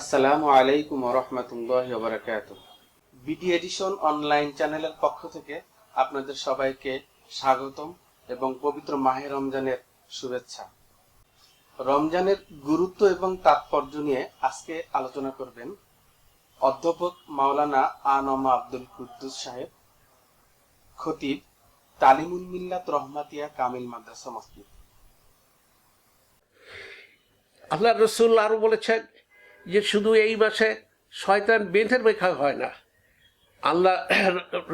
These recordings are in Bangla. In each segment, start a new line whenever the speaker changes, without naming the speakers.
আসসালামু আলাইকুম রহমতুল্লাহ বারাকাত বিডি এডিশন অনলাইন চ্যানেলের পক্ষ থেকে আপনাদের সবাইকে স্বাগতম এবং পবিত্র মাহে রমজানের শুভেচ্ছা। রমজানের গুরুত্ব এবং তাৎপর্য নিয়ে আজকে আলোচনা করবেন অধ্যাপক মাওলানা আনমা আব্দুল কুদ্দুস সাহেব, খতিব তালিমুল মিল্লাত রহমাতিয়া কামিল মাদ্রাসা মসজিদ।
আল্লাহ রসুল আরও বলেছেন যে শুধু এই মাসে শয়তান বেঁধে রেখা হয় না। আল্লাহ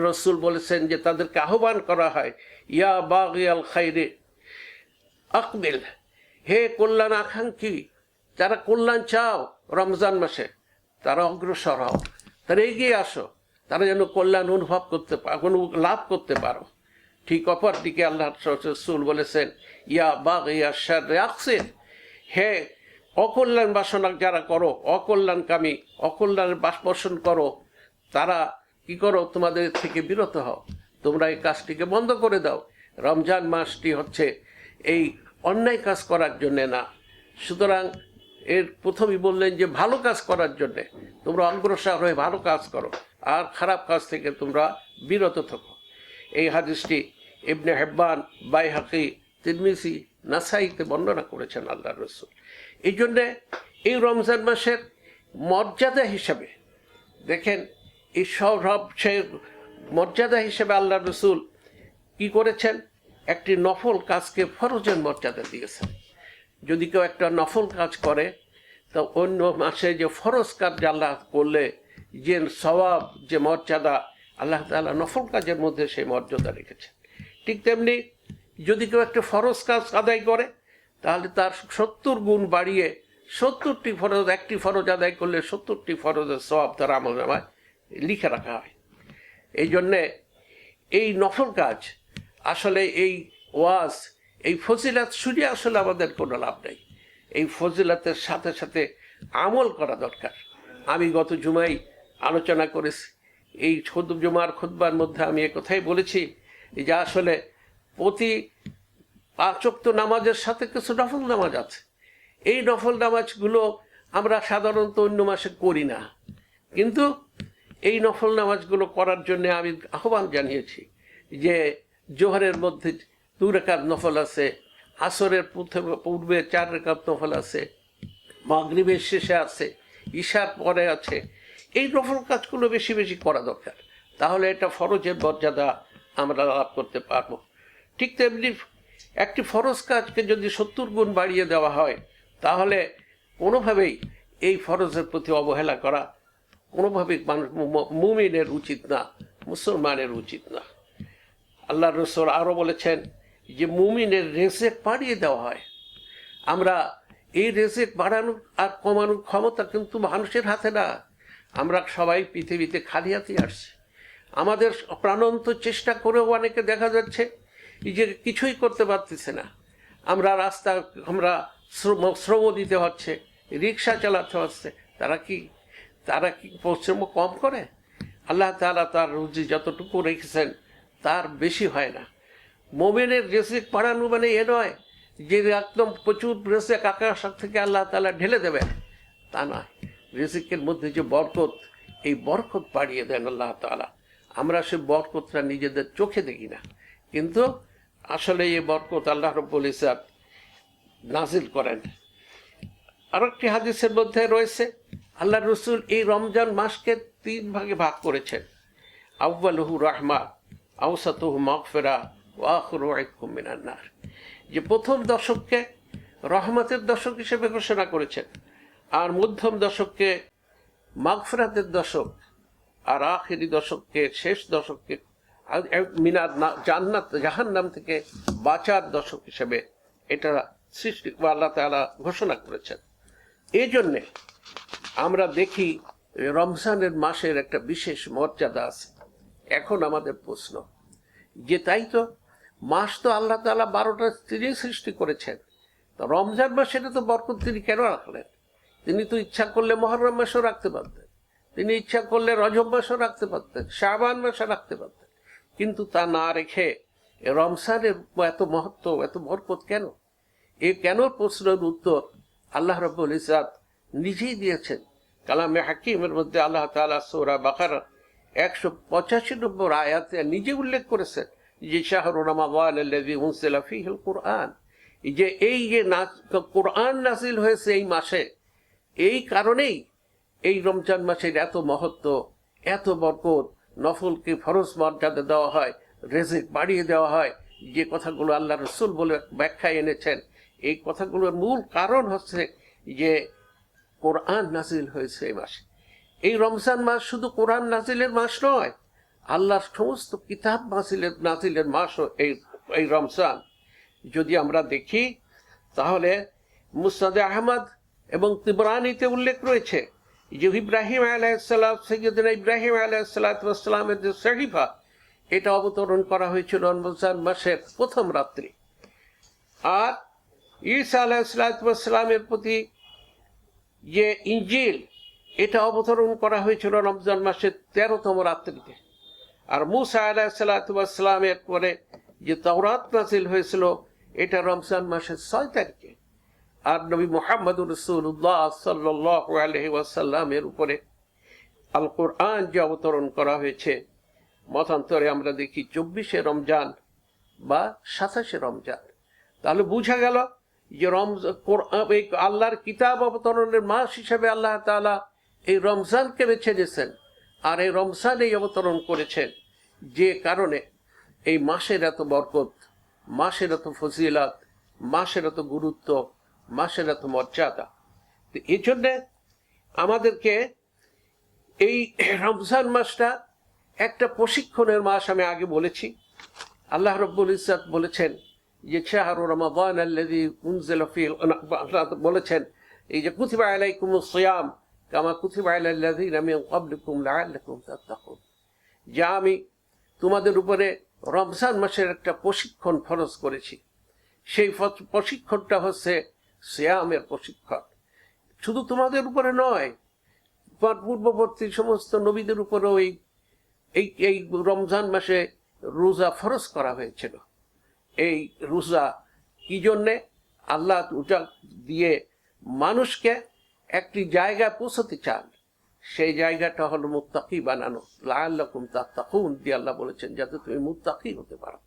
রসুল বলেছেন যে তাদেরকে আহ্বান করা হয়, ইয়া বাগ আল খাইরে আকবিল হে কল্যাণ আকাঙ্ক্ষী, যারা কল্যাণ চাও রমজান মাসে, তারা অগ্রসর হও, তারা এগিয়ে আসো, তারা যেন কল্যাণ অনুভব করতে পারো কোনো লাভ করতে পারো। ঠিক অপর দিকে আল্লাহ রসুল বলেছেন, ইয়া বাগ ইয়া শার আকসির, হে অকল্যাণ বাসনা যারা করো, অকল্যাণকামী, অকল্যাণের বাস পোষণ করো, তারা কি করো? তোমাদের থেকে বিরত হও। তোমরা এই কাজটিকে বন্ধ করে দাও। রমজান মাসটি হচ্ছে এই অন্যায় কাজ করার জন্যে না। সুতরাং এর প্রথমেই বললেন যে, ভালো কাজ করার জন্যে তোমরা অগ্রসর হয়ে ভালো কাজ করো আর খারাপ কাজ থেকে তোমরা বিরত থাকো। এই হাদিসটি ইবনে হেব্বান, বাইহাকি তিরমিসি নাসাইতে বর্ণনা করেছেন আল্লাহ রসুল। এই জন্যে এই রমজান মাসের মর্যাদা হিসাবে দেখেন, এই সব সে মর্যাদা হিসেবে আল্লাহ রসুল কি করেছেন? একটি নফল কাজকে ফরজের মর্যাদা দিয়েছেন। যদি কেউ একটা নফল কাজ করে, তা অন্য মাসে যে ফরজ কাজ আল্লাহ করলে, যে স্বভাব যে মর্যাদা, আল্লাহ তাআলা নফল কাজের মধ্যে সেই মর্যাদা রেখেছেন। ঠিক তেমনি যদি কেউ একটা ফরজ কাজ আদায় করে, তাহলে তার সত্তর গুণ বাড়িয়ে সত্তরটি ফরজ, একটি ফরজ আদায় করলে সত্তরটি ফরজের সব তার আমল নামায় লিখে রাখা হয়। এই জন্যে এই নফল কাজ, আসলে এই ওয়াজ, এই ফজিলাত শুনে আসলে আমাদের কোনো লাভ নেই। এই ফজিলাতের সাথে সাথে আমল করা দরকার। আমি গত জুমাই আলোচনা করেছি, এই জুমার খুদ্বার মধ্যে আমি কথাই বলেছি যে আসলে প্রতি পাঁচক্ত নামাজের সাথে কিছু নফল নামাজ আছে। এই নফল নামাজগুলো আমরা সাধারণত অন্য মাসে করি না। কিন্তু এই নফল নামাজগুলো করার জন্য আমি আহ্বান জানিয়েছি যে জোহরের মধ্যে দু রেখাত নফল আছে, আসরের পূর্বে চার রেখাত নফল আছে, মাগরিবের শেষে আছে, ঈশার পরে আছে। এই নফল কাজগুলো বেশি বেশি করা দরকার। তাহলে এটা ফরজের মর্যাদা আমরা লাভ করতে পারব। ঠিক তেমনি একটি ফরজ কাজকে যদি সত্তর গুণ বাড়িয়ে দেওয়া হয়, তাহলে কোনোভাবেই এই ফরজের প্রতি অবহেলা করা কোনোভাবেই মানুষ মুমিনের উচিত না, মুসলমানের উচিত না। আল্লাহ রসুল আরও বলেছেন যে, মুমিনের রেসেক বাড়িয়ে দেওয়া হয়। আমরা এই রেসেক বাড়ানোর আর কমানোর ক্ষমতা কিন্তু মানুষের হাতে না। আমরা সবাই পৃথিবীতে খালি হাতে আসছি। আমাদের প্রাণন্ত চেষ্টা করেও অনেকে দেখা যাচ্ছে যে কিছুই করতে পারতেছে না। আমরা রাস্তা, আমরা শ্রম দিতে হচ্ছে, রিক্সা চালাতে হচ্ছে। তারা কি তারা কি পরিশ্রম কম করে? আল্লাহ তালা তার রুজি যতটুকু রেখেছেন, তার বেশি হয় না। মোমেনের রেসেক বাড়ানো মানে এ নয় যে একদম প্রচুর রেসেক আকাশ থেকে আল্লাহ তালা ঢেলে দেবেন। তা নয়। রেসেকের মধ্যে যে বরকত, এই বরকত বাড়িয়ে দেন আল্লাহ তালা আমরা সে বরকতটা নিজেদের চোখে দেখি না। কিন্তু আসলে এই বরকত আল্লাহ রব্বুল ইসাদ নাজিল করেন। আরেকটি হাদিসের মধ্যে রয়েছে, আল্লাহ রসুল এই রমজান মাসকে তিন ভাগে ভাগ করেছেন। আউ্বালহু রাহমা আউসাতহু মকফেরা ও আখর মিনান্নার যে প্রথম দশককে রহমতের দশক হিসেবে ঘোষণা করেছেন, আর মধ্যম দশককে মাগফেরাতের দশক, আর আখেরি দশককে শেষ দশককে মিনার জান্নাত, জাহান্নাম থেকে বাঁচার দশক হিসেবে এটা সৃষ্টি আল্লাহ তালা ঘোষণা করেছেন। এই জন্যে আমরা দেখি রমজানের মাসের একটা বিশেষ মর্যাদা আছে। এখন আমাদের প্রশ্ন, যে তাই তো মাস তো আল্লাহ তালা বারোটা তিনি সৃষ্টি করেছেন। রমজান মাস এটা তো বরকত তিনি কেন রাখলেন? তিনি তো ইচ্ছা করলে মহরম মাসও রাখতে পারতেন। তিনি ইচ্ছা করলে রজব মাসও রাখতে পারতেন শাহবান মাসও রাখতে পারতেন। কিন্তু তা না রেখে রমজানের এত মহত্ব, এত বরকত কেন? এ কেন প্রশ্নের উত্তর আল্লাহ রব্বুল ইসাদ নিজেই দিয়েছেন? কালামে হাকিমের মধ্যে আল্লাহ তাআলা সূরা বাকারা একশো পঁচাশি নম্বর আয়াতে নিজে উল্লেখ করেছেন যে, শাহরু রমাদান আল্লাযী উনজিলা ফীহিল কুরআন। যে, এই যে কোরআন নাসিল হয়েছে এই মাসে, এই কারণেই এই রমজান মাসের এত মহত্ব, এত বরকত নফলকে ফরজ মর্যাদা দেওয়া হয়, রেজিক বাড়িয়ে দেওয়া হয়, যে কথাগুলো আল্লাহ রসুল বলে ব্যাখ্যায় এনেছেন, এই কথাগুলোর মূল কারণ হচ্ছে যে কোরআন নাজিল হয়েছে এই মাসে। এই রমজান মাস শুধু কোরআন নাজিলের মাস নয়, আল্লাহর সমস্ত কিতাব নাজিলের নাজিলের মাসও এই এই রমজান। যদি আমরা দেখি, তাহলে মুসাদে আহমদ এবং তিবরানিতে উল্লেখ রয়েছে যে ইব্রাহিম আলাইসাল্লাম সৈয়দিন ইব্রাহিম আলাইসাল্লামের যে শরীফা, এটা অবতরণ করা হয়েছিল রমজান মাসের প্রথম রাত্রি। আর ঈসা আলাইসালামের প্রতি যে ইঞ্জিল, এটা অবতরণ করা হয়েছিল রমজান মাসের তেরোতম রাত্রিতে। আর মুসা আলাহিসাল্লামের পরে যে তওরাত নাজিল হয়েছিল, এটা রমজান মাসের ছয় তারিখে। আর নবী মোহাম্মদ রসুল্লাহ সাল্লাহ আলহি ওয়াসাল্লামের উপরে আল কোরআন যে অবতরণ করা হয়েছে, মতান্তরে আমরা দেখি চব্বিশে রমজান বা সাতাশে রমজান। তাহলে বোঝা গেল যে রমজান এই আল্লাহর কিতাব অবতরণের মাস হিসেবে আল্লাহ তাআলা এই রমজানকে বেছে নিয়েছেন আর এই রমজানেই অবতরণ করেছেন। যে কারণে এই মাসের এত বরকত, মাসের এত ফজিলাত, মাসের এত গুরুত্ব মাসের এত মর্যাদা। এই জন্যে আমাদেরকে এই রমজান মাসটা একটা প্রশিক্ষণের মাস আমি আগে বলেছি। আল্লাহ রব্বুল ইসাদ বলেছেন, যে শাহরু রমাদান আল্লাযী উনজিলা আল্লাহ বলেছেন, এই যে কুতিবা আলাইকুমুস সিয়াম কামা কুতিবা আলাল লাযীনা মিন ক্বাবলিকুম লাআল্লাকুম তাত্তাকুন। যা আমি তোমাদের উপরে রমজান মাসের একটা প্রশিক্ষণ ফরজ করেছি। সেই প্রশিক্ষণটা হচ্ছে সিয়ামের প্রশিক্ষণ শুধু তোমাদের উপরে নয় পূর্ববর্তী সমস্ত নবীদের উপরেও এই এই এই রমজান মাসে রোজা ফরজ করা হয়েছিল। এই রোজা কি জন্যে? আল্লাহ ওটা দিয়ে মানুষকে একটি জায়গায় পৌঁছতে চান। সেই জায়গাটা হলো মুত্তাকি বানানো। লাল্লাকুম তাত্তাকুন দিয়ে আল্লাহ বলেছেন, যাতে তুমি মুত্তাকি হতে পারো।